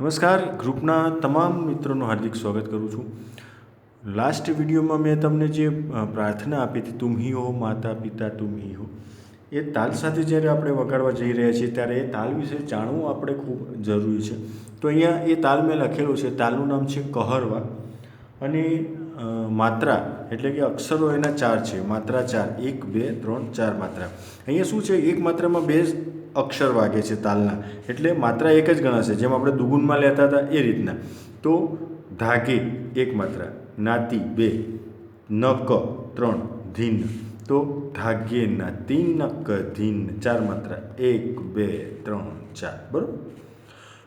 નમસ્કાર, ગ્રુપના તમામ મિત્રોનું હાર્દિક સ્વાગત કરું છું. લાસ્ટ વિડીયોમાં મેં તમને જે પ્રાર્થના આપી હતી, તુમ હી માતા પિતા તુમ હી એ તાલ સાથે જ્યારે આપણે વગાડવા જઈ રહ્યા છીએ, ત્યારે એ તાલ વિશે જાણવું આપણે ખૂબ જરૂરી છે. તો અહીંયા એ તાલ મેં લખેલું છે, તાલનું નામ છે કહરવા અને માત્રા એટલે કે અક્ષરો એના ચાર છે, માત્રા ચાર, એક, બે, ત્રણ, ચાર માત્રા. અહીંયા શું છે, એક માત્રામાં બે અક્ષર વાગે છે તાલના. એટલે માત્રા એક જ ગણાશે. જેમ આપણે દુગુનમાં લેતા હતા એ રીતના. તો ધાગે એક માત્રા. નાતી બે. નક ત્રણ. ધીન. તો ધાગે ના તીન નક ધીન. ચાર માત્રા. એક, બે, ત્રણ, ચાર. બરાબર?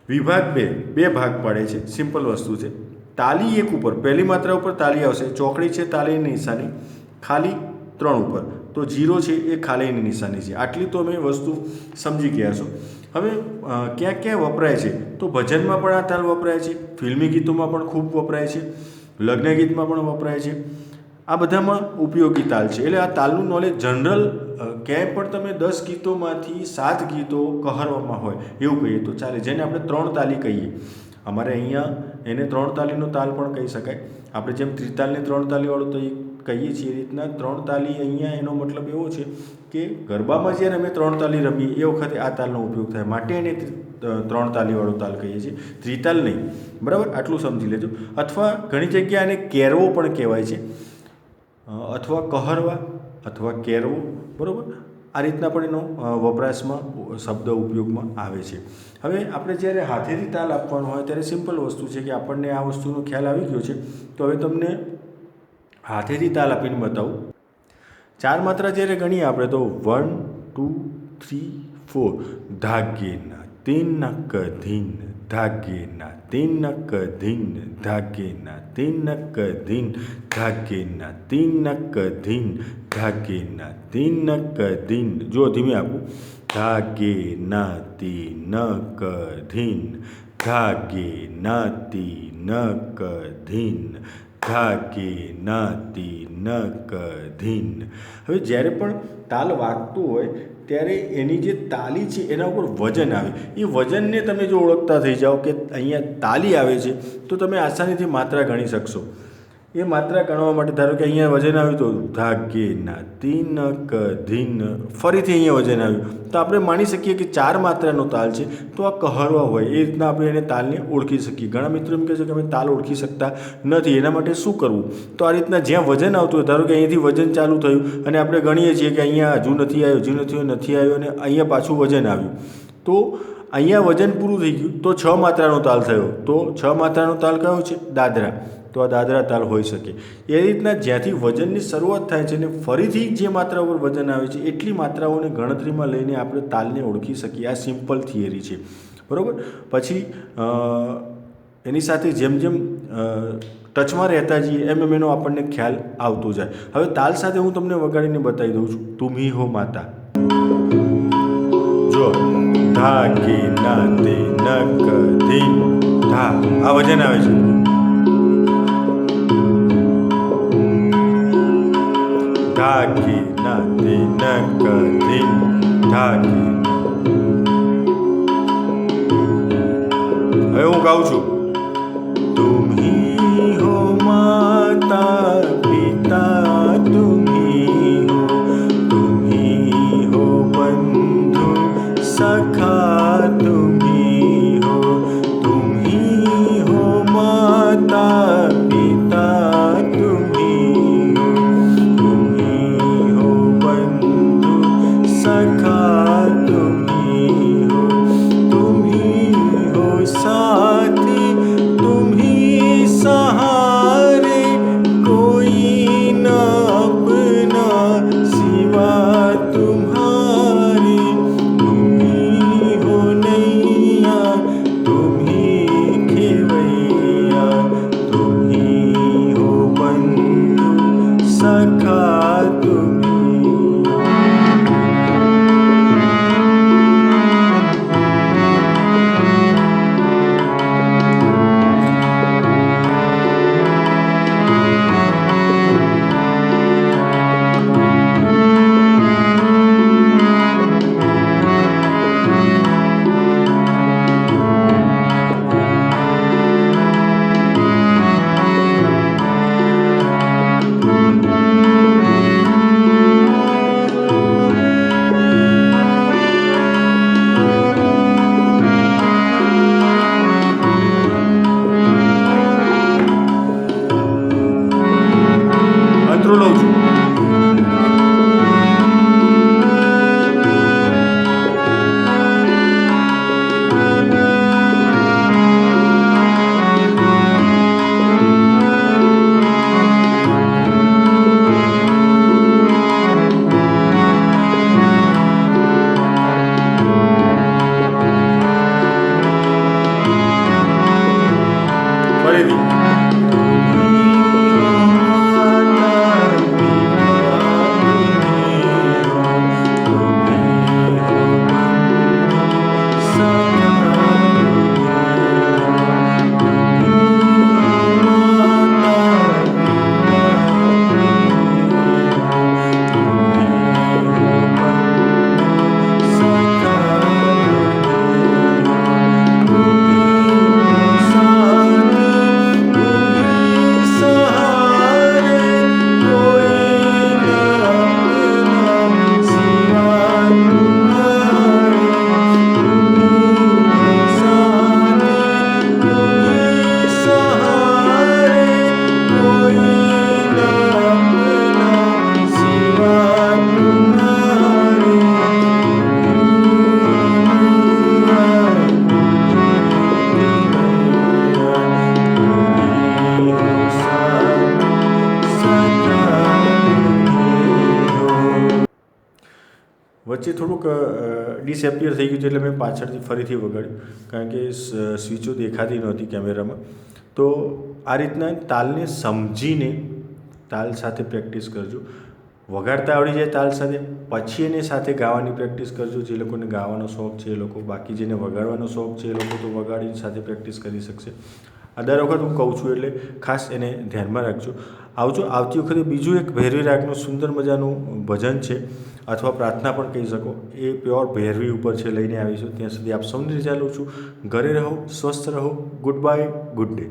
વિભાગ બે. બે ભાગ પાડે છે. સિમ્પલ વસ્તુ છે. તાલી એક ઉપર. પહેલી માત્રા ઉપર તાલી આવશે. ચોકડી છે તાલીની નિશાની. ખાલી ત્રણ ઉપર. તો જીરો છે એ ખાલીની નિશાની છે. આટલી તો અમે વસ્તુ સમજી ગયા છો. હવે ક્યાં ક્યાં વપરાય છે? તો ભજનમાં પણ આ તાલ વપરાય છે, ફિલ્મી ગીતોમાં પણ ખૂબ વપરાય છે, લગ્ન ગીતમાં પણ વપરાય છે. આ બધામાં ઉપયોગી તાલ છે. એટલે આ તાલનું નોલેજ જનરલ ક્યાંય પણ તમે દસ ગીતોમાંથી સાત ગીતો કહારવામાં હોય, એવું કહીએ તો ચાલે. જેને આપણે ત્રણ તાલી કહીએ. અમારે અહીંયા એને ત્રણ તાલીનો તાલ પણ કહી શકાય. આપણે જેમ ત્રિતાલને ત્રણ તાલીવાળું તો એ કહીએ છીએ એ રીતના ત્રણ તાલી અહીંયા એનો મતલબ એવો છે કે ગરબામાં જ્યારે અમે ત્રણ તાલી રમીએ, એ વખતે આ તાલનો ઉપયોગ થાય. માટે એને ત્રણ તાલીવાળો તાલ કહીએ છીએ. ત્રિતાલ નહીં. બરાબર? આટલું સમજી લેજો. અથવા ઘણી જગ્યાએ આને કેરવો પણ કહેવાય છે. અથવા કહરવા અથવા કેરવો. બરાબર? આ રીતના પણ એનો વપરાશમાં, શબ્દ ઉપયોગમાં આવે છે. હવે આપણે જ્યારે હાથેથી તાલ આપવાનો હોય ત્યારે સિમ્પલ વસ્તુ છે કે આપણને આ વસ્તુનો ખ્યાલ આવી ગયો છે. તો હવે તમને હાથેથી તાલ આપીને બતાવું. ચાર માત્રા જ્યારે ગણીએ આપણે તો વન, ટુ, થ્રી, ફોર. ધાગેના તિનક ધીન ધાગેના તિનક ધીન ધાગેના તિનક ધીન ધાગેના તિનક ધીન ધાગેના તિનક ધીન જો ધીમે આપું. ધાગે નાતી ન ધીન ધાગે નાતી ન ધીન ધાગે નાતી નક ધીન હવે જ્યારે પણ તાલ વાગતું હોય, ત્યારે એની જે તાલી છે, એના ઉપર વજન આવે. એ વજનને તમે જો ઓળખતા થઈ જાઓ કે અહીંયા તાલી આવે છે, તો તમે આસાનીથી માત્રા ગણી શકશો. એ માત્રા ગણવા માટે, ધારો કે અહીંયા વજન આવ્યું તો ધાગે ના તીનક ધીન ફરીથી અહીંયા વજન આવ્યું. તો આપણે માની શકીએ કે ચાર માત્રાનો તાલ છે, તો આ કહરવા હોય. એ રીતના આપણે એને તાલને ઓળખી શકીએ. ઘણા મિત્રો એમ કહે છે કે અમે તાલ ઓળખી શકતા નથી. એના માટે શું કરવું? તો આ રીતના જ્યાં વજન આવતું હોય, ધારો કે અહીંયાથી વજન ચાલુ થયું અને આપણે ગણીએ છીએ કે અહીંયા હજુ નથી આવ્યું, હજુ નથી આવ્યું નથી આવ્યું અને અહીંયા પાછું વજન આવ્યું. તો અહીંયા વજન પૂરું થઈ ગયું. તો છ માત્રાનો તાલ થયો. તો છ માત્રાનો તાલ કયો છે? દાદરા. તો દાદરા તાલ હોઈ શકે. એ રીતના જ્યાંથી વજનની શરૂઆત થાય છે ને ફરીથી જે માત્રા ઉપર વજન આવે છે, એટલી માત્રાઓને ગણતરીમાં લઈને આપણે તાલને ઓળખી શકીએ. આ સિમ્પલ થિયરી છે. બરાબર? પછી એની સાથે જેમ જેમ ટચમાં રહેતા જઈએ, એમ એમ એનો આપણને ખ્યાલ આવતો જાય. હવે તાલ સાથે હું તમને વગાડીને બતાવી દઉં છું. તુમી હો માતા. જો ધા કે ના તે ન કધી ધા આ વજન આવે છે. ધાગે નાતે નક ધીન ધાગે હવે હું ગાઉં છું થોડુંક ડિસએપિયર થઈ ગયું છે એટલે મેં પાછળથી ફરીથી વગાડ્યું. કારણ કે સ્વિચો દેખાતી નહોતી કેમેરામાં. તો આ રીતના તાલને સમજીને તાલ સાથે પ્રેક્ટિસ કરજો. વગાડતા આવડી જાય તાલ સાથે, પછી એને સાથે ગાવાની પ્રેક્ટિસ કરજો. જે લોકોને ગાવાનો શોખ છે એ લોકો, બાકી જેને વગાડવાનો શોખ છે એ લોકો તો વગાડીને સાથે પ્રેક્ટિસ કરી શકશે. આ દર વખત હું કહું છું એટલે ખાસ એને ધ્યાનમાં રાખજો. આવજો. આવતી વખતે બીજું એક ભૈરવી રાગનું સુંદર મજાનું ભજન છે, અથવા પ્રાર્થના પણ કહી શકો. એ પ્યોર ભૈરવી ઉપર છે, લઈને આવીશું. ત્યાં સુધી આપ સૌને રજા લઉં છું. ઘરે રહો, સ્વસ્થ રહો. Good bye good day